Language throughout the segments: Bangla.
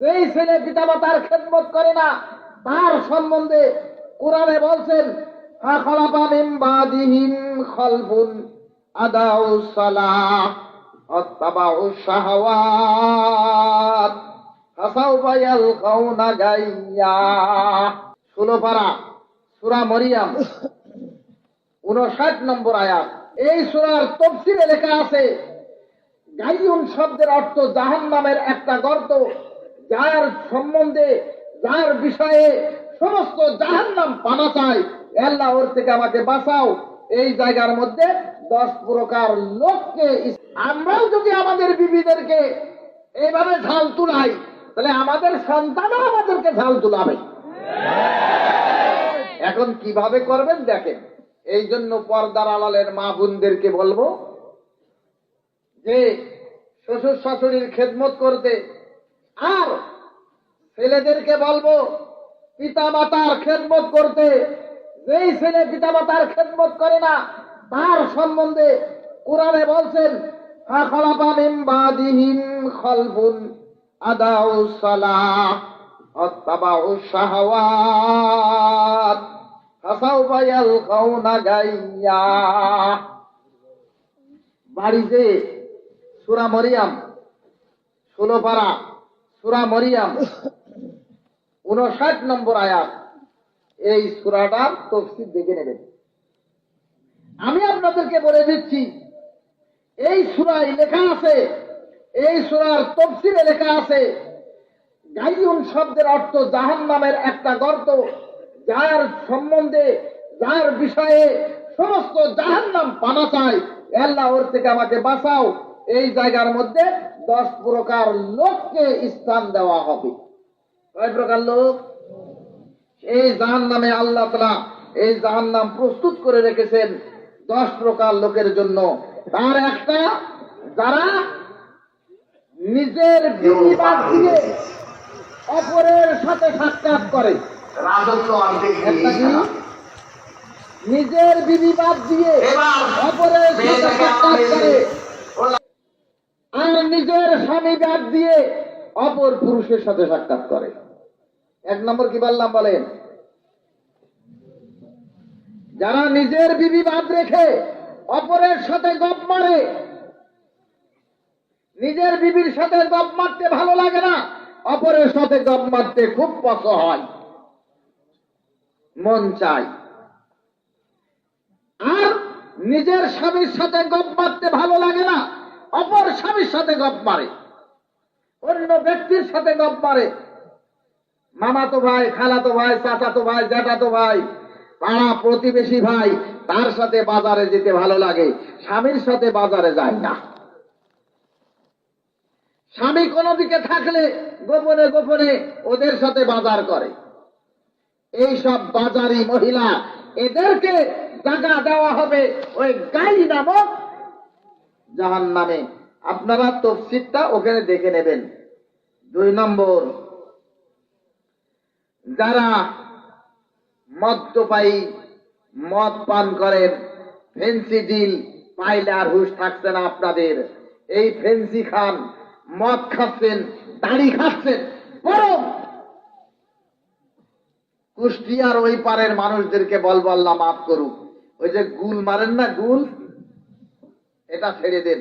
এই ছেলে পিতামাতার খেদমত করে না। তার সম্বন্ধে কোরআনে বলছেন ফাখলাফা বাদিহিম খলফুন আদাউ সালাহ ওয়াত্তাবাউ শাহাওয়াত ফাসাউফা ইয়ালকাউনা গাইয়া। ষোলো পারা, সূরা মরিয়াম উনষাট নম্বর আয়াত। এই সূরার তফসিলে লেখা আছে, গাইয়ুন শব্দের অর্থ জাহান নামের একটা গর্ত। যার সম্বন্ধে, যার বিষয়ে সমস্ত জাহান নাম পানা চায় আল্লাহ ওর থেকে আমাকে বাঁচাও। এই জায়গার মধ্যে দশ প্রকার লোককে আমরাও যদি আমাদের বিবিদেরকে এইভাবে ঝাল তুলাই, তাহলে আমাদের সন্তানও আমাদেরকে ঝাল তুলাবে। এখন কীভাবে করবেন দেখেন। এই জন্য পর্দার আলালের মা বোনদেরকে বলব যে, শ্বশুর শাশুড়ির খেদমত করতে আর ছেলেদেরকে বলব পিতা মাতার খেদমত করতে। যেই ছেলে পিতা মাতার খেদমত করে না, তার সম্বন্ধে কোরআনে বলছেন বাড়িতে সুরা মরিয়াম, ষোলো পারা সুরা মরিয়াম। উনষাট নম্বর আয়াত। এই সুরাটার তফসিল দেখে নেবেন। আমি আপনাদেরকে বলে দিচ্ছি, এই সুরায় লেখা আছে, এই সুরার তফসিলে লেখা আছে গাইয়ুন শব্দের অর্থ জাহান নামের একটা গর্ত, যার সম্বন্ধে, যার বিষয়ে সমস্ত জাহান নাম পানা চায় আল্লাহ ওর থেকে আমাকে বাঁচাও। এই জায়গার মধ্যে দশ প্রকার লোককে স্থান দেওয়া হবে। কয় প্রকার লোক? এই জাহান নামে আল্লাহ তালা এই জাহান নাম প্রস্তুত করে রেখেছেন দশ প্রকার লোকের জন্য। তার একটা যারা নিজের দিয়ে অপরের সাথে সাক্ষাৎ করে? নিজের বিনিবাদ দিয়ে অপরের সাথে সাক্ষাৎ করে। নিজের স্বামী বাদ দিয়ে অপর পুরুষের সাথে সাক্ষাৎ করে। এক নম্বর কি বললাম বলেন? যারা নিজের বিবি বাদ রেখে অপরের সাথে গপ মারে, নিজের বিবির সাথে গপ মারতে ভালো লাগে না, অপরের সাথে গপ মারতে খুব পছ হয়। মন চাই। আর নিজের স্বামীর সাথে গপ মারতে ভালো লাগে না অপর স্বামীর সাথে গপ মারে, অন্য ব্যক্তির সাথে গপ মারে। মামাতো ভাই, খালাতো ভাই, চাচাতো ভাই জ্যাঠাতো ভাই, পাড়া প্রতিবেশী ভাই, তার সাথে বাজারে যেতে ভালো লাগে, স্বামীর সাথে বাজারে যায় না। স্বামী কোনো দিকে থাকলে গোপনে গোপনে ওদের সাথে বাজার করে। এই সব বাজারি মহিলা, এদেরকে জায়গা দেওয়া হবে ওই গাই নামক জাহান নামে আপনারা তফসিরটা ওখানে দেখে নেবেন। দুই নম্বর, যারা মদ্যপায়ী, মদ পান করেন, ফেন্সি ডিল, পাইলে আর হুশ থাকছে না আপনাদের। এই ফেন্সি খান, মদ খাচ্ছেন, দাড়ি খাচ্ছেন বরং কুষ্টিয়ার ওই পারের মানুষদেরকে বলব, আল্লাহ মাফ করুক। ওই যে গুল মারেন না, গুল? এটা ছেড়ে দেন।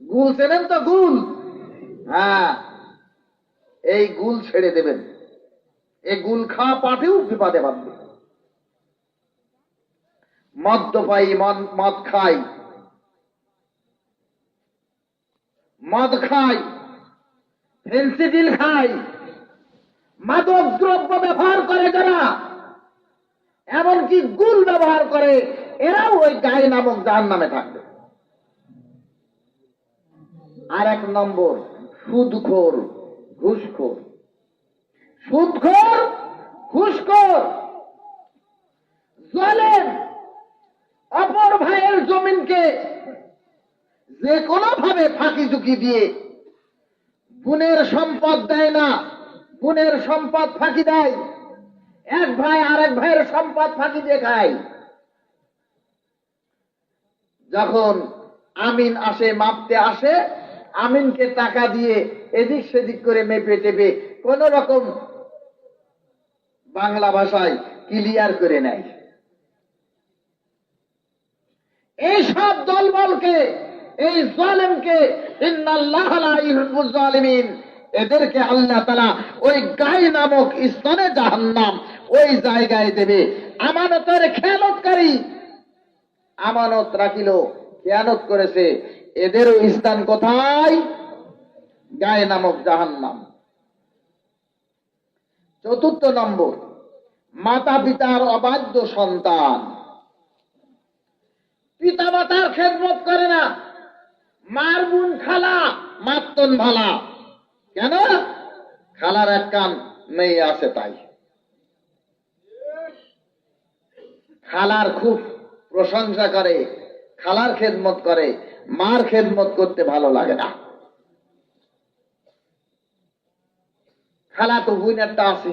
গুল চেনেন তো গুল? হ্যাঁ এই গুল ছেড়ে দেবেন। এই গুল খাওয়া পাটেও বিপাদে বাঁধবে। মদ্যপায়ী মদ মদ খাই। মদ খাই ফেন্সিডিল খাই। মাদক দ্রব্য ব্যবহার করে যারা এমনকি গুল ব্যবহার করে এরাও ওই গায়ে নামক জাহান নামে থাকবে। আর এক নম্বর, সুদখোর, ঘুষখোর। সুদখোর, ঘুষখোর। জলেন অপর ভাইয়ের জমিনকে যে কোনো ভাবে ফাঁকি ঝুঁকি দিয়ে বোনের সম্পদ দেয় না বোনের সম্পদ ফাঁকি দেয়। এক ভাই আরেক ভাইয়ের সম্পদ ফাঁকি দিয়ে খায়। যখন আমিন আসে, মাপতে আসে, আমিনকে টাকা দিয়ে এদিক সেদিক করে মেপে টেপে কোন রকম বাংলা ভাষায় ক্লিয়ার করে নেয়। এই সব দলবলকে, এই জালেমকে এদেরকে আল্লাহ তাআলা ওই গায় নামক স্থানে জাহান্নাম ওই জায়গায় দেবে। আমানতের খেয়ালতকারী। আমানত রাখিল খেয়ানত করেছে। এদেরও স্থান কোথায়? গায়ে নামক জাহান্নাম। চতুর্থ নম্বর মাতা পিতার অবাধ্য সন্তান। পিতা মাতার খেদমত করে না। মার বোন খালা, মাতন ভালা। কেন? খালার এক কান মেয়ে আছে তাই। খালার খুব প্রশংসা করে, খালার খেদমত করে, মার খেদমত করতে ভালো লাগে না। খালা তো বুইন একটা আছে,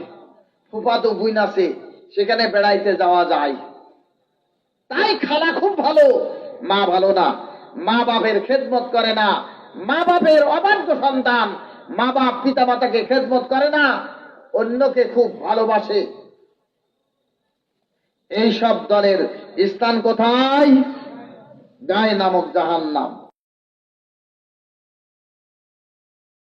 ফুফা তো বুইন আছে, সেখানে বেড়াইতে যাওয়া যায়। তাই খালা খুব ভালো, মা ভালো না। মা বাপের খেদমত করে না। মা বাপের অবাধ্য সন্তান। মা বাপ পিতা মাতাকে খেদমত করে না, অন্যকে খুব ভালোবাসে। এই সব দলের স্থান কোথায়? গায়ে নামক জাহান্নাম।